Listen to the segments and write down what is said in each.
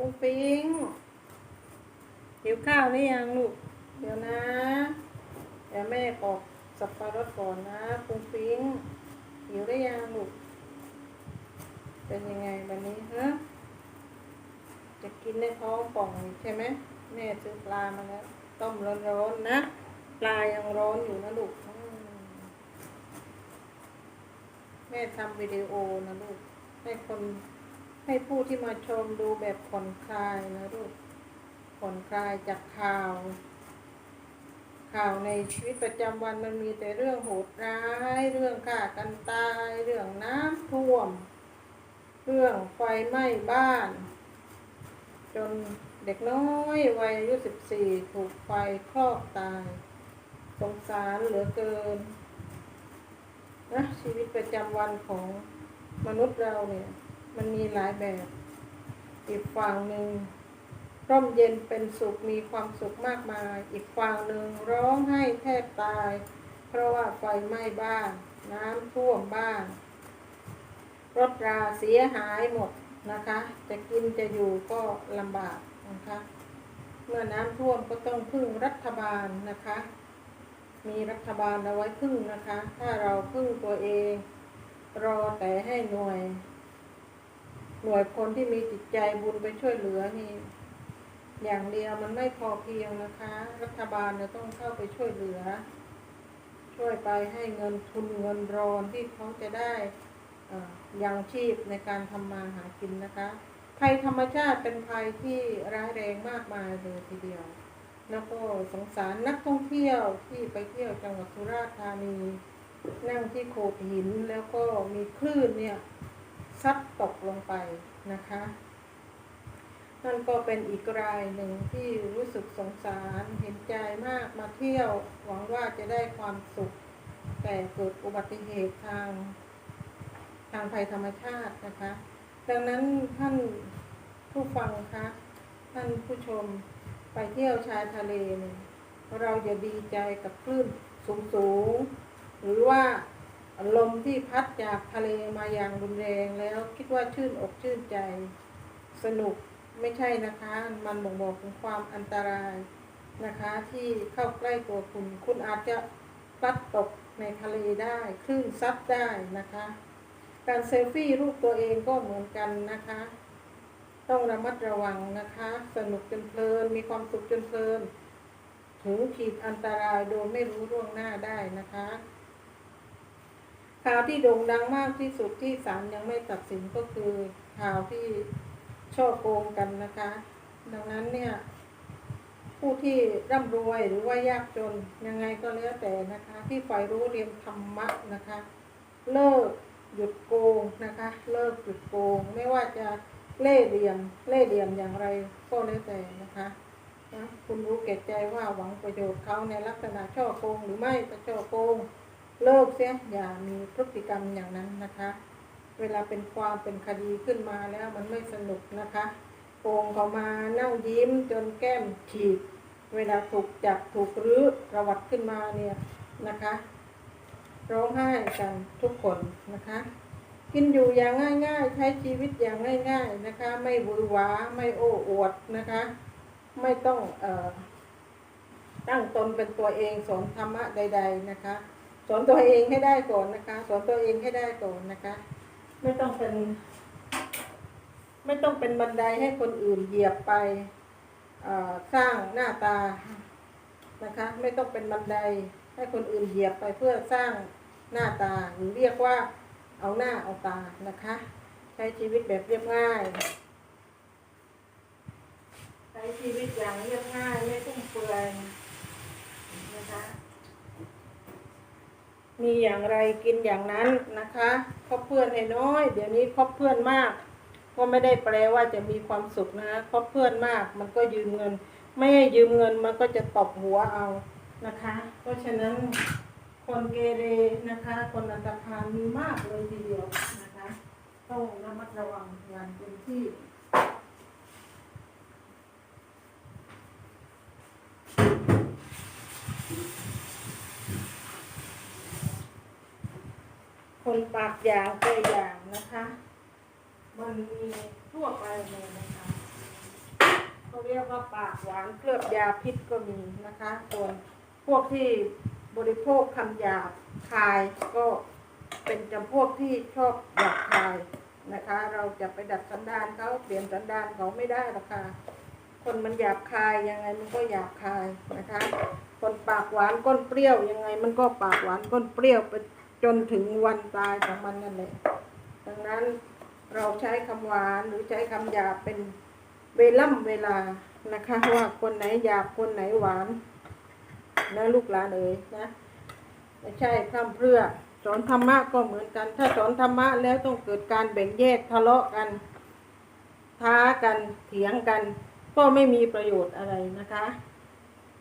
ปุ้งปิ้งหิวข้าวหรือยังลูก เดี๋ยวนะ เดี๋ยวแม่ปอกสับปะรดก่อนนะปุ้งปิ้งหิวได้ยังลูก เป็นยังไงวันนี้ฮะจะกินในท้องป่องใช่ไหมแม่ซื้อปลามาแล้วต้มร้อนๆนะ ปลายังร้อนอยู่นะลูกแม่ทำวิดีโอนะลูกให้คน ให้ผู้ที่มาชมดูแบบผ่อนคลายนะลูกผ่อนคลายจากข่าว ข่าวในชีวิตประจำวันมันมีแต่เรื่องโหดร้าย เรื่องฆ่ากันตาย เรื่องน้ำท่วม เรื่องไฟไหม้บ้าน จนเด็กน้อยวัยอายุสิบสี่ถูกไฟคลอกตาย สงสารเหลือเกินนะชีวิตประจำวันของมนุษย์เราเนี่ย มันมีหลายแบบ อีกฝั่งหนึ่งร่มเย็นเป็นสุขมีความสุขมากมาย อีกฝั่งหนึ่งร้องไห้แทบตาย เพราะว่าไฟไหม้บ้าน น้ำท่วมบ้าน รถราเสียหายหมดนะคะ จะกินจะอยู่ก็ลำบากนะคะ เมื่อน้ำท่วมก็ต้องพึ่งรัฐบาลนะคะ มีรัฐบาลเอาไว้พึ่งนะคะ ถ้าเราพึ่งตัวเอง รอแต่ให้หน่วย หน่วยคนที่มีจิตใจบุญไปช่วยเหลือนี่ อย่างเดียวมันไม่พอเพียงนะคะ รัฐบาลเนี่ยต้องเข้าไปช่วยเหลือ ช่วยไปให้เงินทุนเงินรอนที่เขาจะได้เอ่อยังชีพในการทำมาหากินนะคะ ภัยธรรมชาติเป็นภัยที่ร้ายแรงมากมายเลยทีเดียว แล้วก็สงสารนักท่องเที่ยวที่ไปเที่ยวจังหวัดสุราษฎร์ธานี นั่งที่โขดหินแล้วก็มีคลื่นเนี่ย ซัดตกลงไปนะคะ นั่นก็เป็นอีกรายหนึ่งที่รู้สึกสงสารเห็นใจมากมาเที่ยว หวังว่าจะได้ความสุข แต่เกิดอุบัติเหตุทาง ทางภัยธรรมชาตินะคะ ดังนั้นท่านผู้ฟังคะ ท่านผู้ชมไปเที่ยวชายทะเล เราอย่าดีใจกับคลื่นสูงสูงๆหรือว่า ลมที่พัดจากทะเลมาอย่างรุนแรงแล้วคิดว่าชื่นอกชื่นใจ สนุกไม่ใช่นะคะ มันบ่งบอกถึงความอันตรายนะคะ ที่เข้าใกล้ตัวคุณ คุณอาจจะพลัดตกในทะเลได้คลื่นซัดได้นะคะ การเซลฟี่รูปตัวเองก็เหมือนกันนะคะ ต้องระมัดระวังนะคะ สนุกจนเพลินมีความสุขจนเพลินถึงขีดอันตรายโดยไม่รู้ล่วงหน้าได้นะคะ ข่าวที่โด่งดังมากที่สุดที่ศาลยังไม่ตัดสินก็คือข่าวที่ช่อโกงกันนะคะ ดังนั้นเนี่ย ผู้ที่ร่ำรวยหรือว่ายากจนยังไงก็แล้วแต่นะคะ ที่ฝ่ายรู้เรียนธรรมะนะคะ เลิกหยุดโกงนะคะ เลิกหยุดโกง ไม่ว่าจะเล่เหลี่ยม เล่เหลี่ยมอย่างไรก็แล้วแต่นะคะนะคุณรู้แก่ใจว่าหวังประโยชน์เขาในลักษณะช่อโกงหรือไม่ก็ช่อโกง เลิกเสียอย่ามีพฤติกรรมอย่างนั้นนะคะ เวลาเป็นความเป็นคดีขึ้นมาแล้วมันไม่สนุกนะคะโกงเขามาเน่ายิ้มจนแก้มฉีกเวลาถูกจับถูกรื้อประวัติขึ้นมาเนี่ยนะคะร้องไห้กันทุกคนนะคะ กินอยู่อย่างง่าย ๆ ใช้ชีวิตอย่างง่าย ๆนะคะ ไม่หวือหวาไม่โอ้อวดนะคะ ไม่ต้องเอ่อตั้งตนเป็นตัวเองสอนธรรมะใด ๆ นะคะ สอนตัวเองให้ได้ก่อนนะคะ สอนตัวเองให้ได้ก่อนนะคะ ไม่ต้องเป็น ไม่ต้องเป็นบันไดให้คนอื่นเหยียบไปสร้างหน้าตานะคะ ไม่ต้องเป็นบันไดให้คนอื่นเหยียบไปเพื่อสร้างหน้าตาหรือเรียกว่าเอาหน้าเอาตานะคะ ใช้ชีวิตแบบเรียบง่าย ใช้ชีวิตอย่างเรียบง่ายไม่ฟุ่มเฟือยนะคะ มีอย่างไรกินอย่างนั้นนะคะคบเพื่อนให้น้อย เดี๋ยวนี้คบเพื่อนมาก ก็ไม่ได้แปลว่าจะมีความสุขนะคบเพื่อนมาก มันก็ยืมเงิน ไม่ให้ยืมเงินมันก็จะตบหัวเอานะคะ เพราะฉะนั้นคนเกเรนะคะ คนอันตรพานมีมากเลยทีเดียวนะคะ ต้องระมัดระวังอย่างเต็มที่ คนปากอย่างตัวอย่างนะคะ มันมีทั่วไปเลยนะคะเขาเรียกว่าปากหวานเคลือบยาพิษก็มีนะคะส่วนพวกที่บริโภคคำหยาบคายก็เป็นจำพวกที่ชอบหยาบคายนะคะ เราจะไปดัดสันดานเขาเปลี่ยนสันดานเขาไม่ได้หรอกค่ะคนมันหยาบคายยังไงมันก็หยาบคายนะคะ คนปากหวานก้นเปรี้ยวยังไงมันก็ปากหวานก้นเปรี้ยวไป จนถึงวันตายของมันนั่นแหละดังนั้นเราใช้คำหวานหรือใช้คำหยาบเป็นเวล่ำเวลานะคะว่าคนไหนหยาบคนไหนหวานนะลูกหลานเอ๋ยนะไม่ใช่พร่ำเพรื่อสอนธรรมะก็เหมือนกัน ถ้าสอนธรรมะแล้วต้องเกิดการแบ่งแยกทะเลาะกันท้ากันเถียงกัน ก็ไม่มีประโยชน์อะไรนะคะ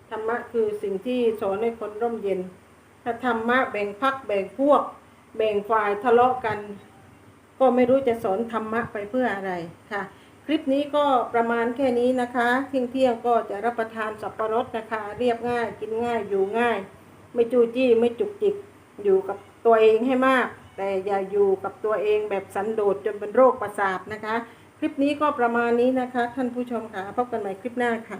ธรรมะคือสิ่งที่สอนให้คนร่มเย็น ถ้าธรรมะแบ่งพักแบ่งพวก แบ่งฝ่ายทะเลาะกัน ก็ไม่รู้จะสอนธรรมะไปเพื่ออะไรค่ะ คลิปนี้ก็ประมาณแค่นี้นะคะเที่ยงเที่ยงก็จะรับประทานสับปะรดนะคะ เรียบง่ายกินง่ายอยู่ง่าย ไม่จู้จี้ไม่จุกจิกอยู่กับตัวเองให้มาก แต่อย่าอยู่กับตัวเองแบบสันโดษจนเป็นโรคประสาทนะคะ คลิปนี้ก็ประมาณนี้นะคะ ท่านผู้ชมค่ะพบกันใหม่คลิปหน้าค่ะ